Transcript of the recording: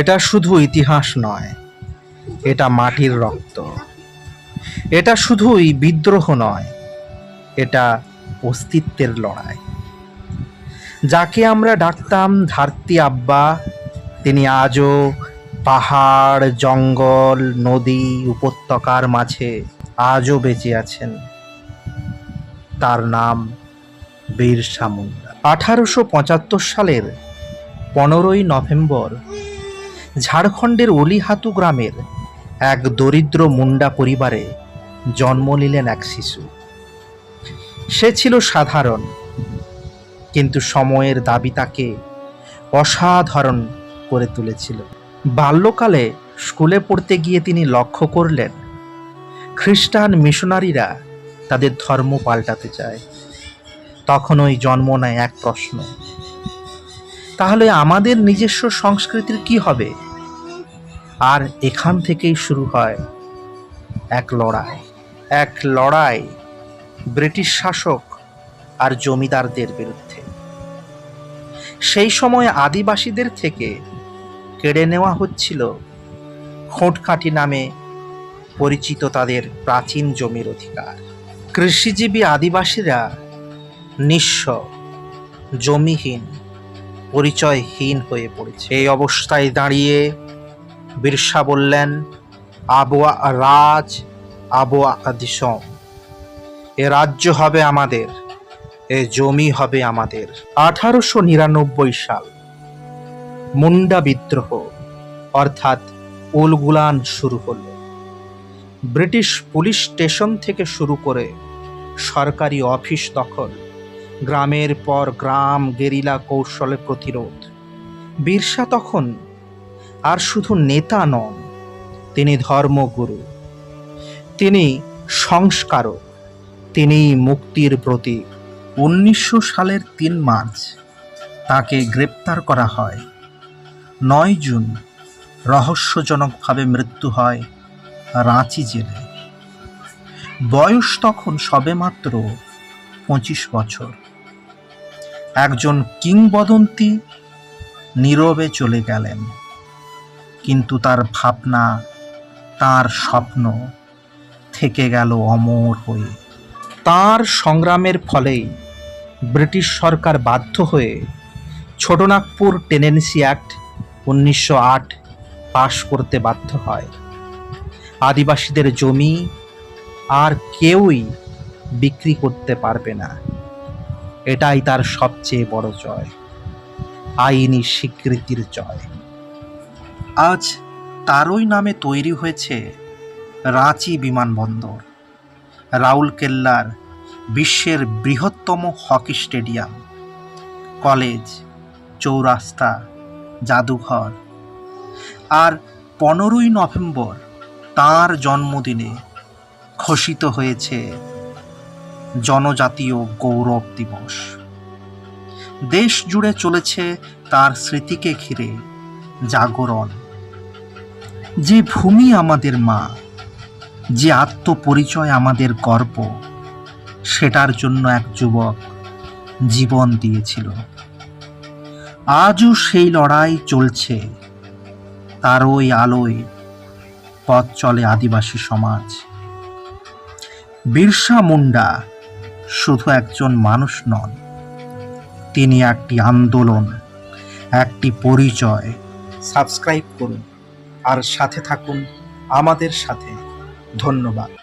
এটা শুধু ইতিহাস নয়, এটা মাটির রক্ত। এটা শুধুই বিদ্রোহ নয়, এটা অস্তিত্বের লড়াই। যাকে আমরা ডাকতাম ধারতি আব্বা, তিনি আজও পাহাড়, জঙ্গল, নদী, উপত্যকার মাঝে আজও বেঁচে আছেন। তার নাম বীরসা মুন্ডা আঠারোশো পঁচাত্তর সালের পনেরোই নভেম্বর ঝাড়খণ্ডের অলিহাতু গ্রামের এক দরিদ্র মুন্ডা পরিবারে জন্ম নিলেন এক শিশু। সে ছিল সাধারণ, কিন্তু সময়ের দাবি তাকে অসাধারণ করে তুলেছিল। বাল্যকালে স্কুলে পড়তে গিয়ে তিনি লক্ষ্য করলেন, খ্রিস্টান মিশনারিরা তাদের ধর্ম পাল্টাতে চায়। তখন ওই জন্ম নেয় এক প্রশ্ন তাহলে আমাদের নিজস্ব সংস্কৃতির কি হবে? আর এখান থেকেই শুরু হয় এক লড়াই। এক লড়াই ব্রিটিশ শাসক আর জমিদারদের বিরুদ্ধে। সেই সময় আদিবাসীদের থেকে কেড়ে নেওয়া হচ্ছিল খোঁটকাঠি নামে পরিচিত তাদের প্রাচীন জমির অধিকার। কৃষিজীবী আদিবাসীরা নিঃস্ব, জমিহীন পরিচয়হীন হয়ে পড়েছে। এই অবস্থায় দাঁড়িয়ে বিরসা বললেন, আবুয়া রাজ, আবুয়া দিসম এ রাজ্য হবে আমাদের, এ জমি হবে আমাদের। আঠারোশো নিরানব্বই সাল, মুন্ডা বিদ্রোহ, অর্থাৎ উলগুলান শুরু হলো। ব্রিটিশ পুলিশ স্টেশন থেকে শুরু করে সরকারি অফিস দখল। গ্রামের পর গ্রাম গেরিলা কৌশলে প্রতিরোধ। বীরসা তখন আর শুধু নেতা নন, তিনি ধর্মগুরু, তিনি সংস্কারক, তিনি মুক্তির প্রতীক। উনিশশো সালের তিন মার্চ তাকে গ্রেপ্তার করা হয়। নয় জুন রহস্যজনকভাবে মৃত্যু হয় রাঁচি জেলে। বয়স তখন সবেমাত্র পঁচিশ বছর। একজন কিংবদন্তি নীরবে চলে গেলেন। কিন্তু তার ভাবনা, তার স্বপ্ন থেকে গেল অমর হয়ে। তার সংগ্রামের ফলেই ব্রিটিশ সরকার বাধ্য হয়ে ছোটনাগপুর টেনেন্সি অ্যাক্ট উনিশশো আট পাশ করতে বাধ্য হয়। আদিবাসীদের জমি আর কেউই বিক্রি করতে পারবে না। এটাই তার সবচেয়ে বড় জয়। আইনি স্বীকৃতির জয়। আজ তারই নামে তৈরি হয়েছে রাঁচি বিমানবন্দর, রাউরকেল্লার বিশ্বের বৃহত্তম হকি স্টেডিয়াম, কলেজ, চৌরাস্তা, জাদুঘর। আর পনেরোই নভেম্বর তার জন্মদিনে ঘোষিত হয়েছে জনজাতীয় গৌরব দিবস। দেশ জুড়ে চলেছে তার স্মৃতিকে ঘিরে জাগরণ। যে ভূমি আমাদের মা, যে আত্মপরিচয় আমাদের গর্ব, সেটার জন্য এক যুবক জীবন দিয়েছিল। আজও সেই লড়াই চলছে তার ওই আলোয় পথ চলে আদিবাসী সমাজ। বিরসা মুন্ডা শুধু একজন মানুষ নন, তিনি একটি আন্দোলন, একটি পরিচয়। সাবস্ক্রাইব করুন আর সাথে থাকুন আমাদের সাথে। ধন্যবাদ।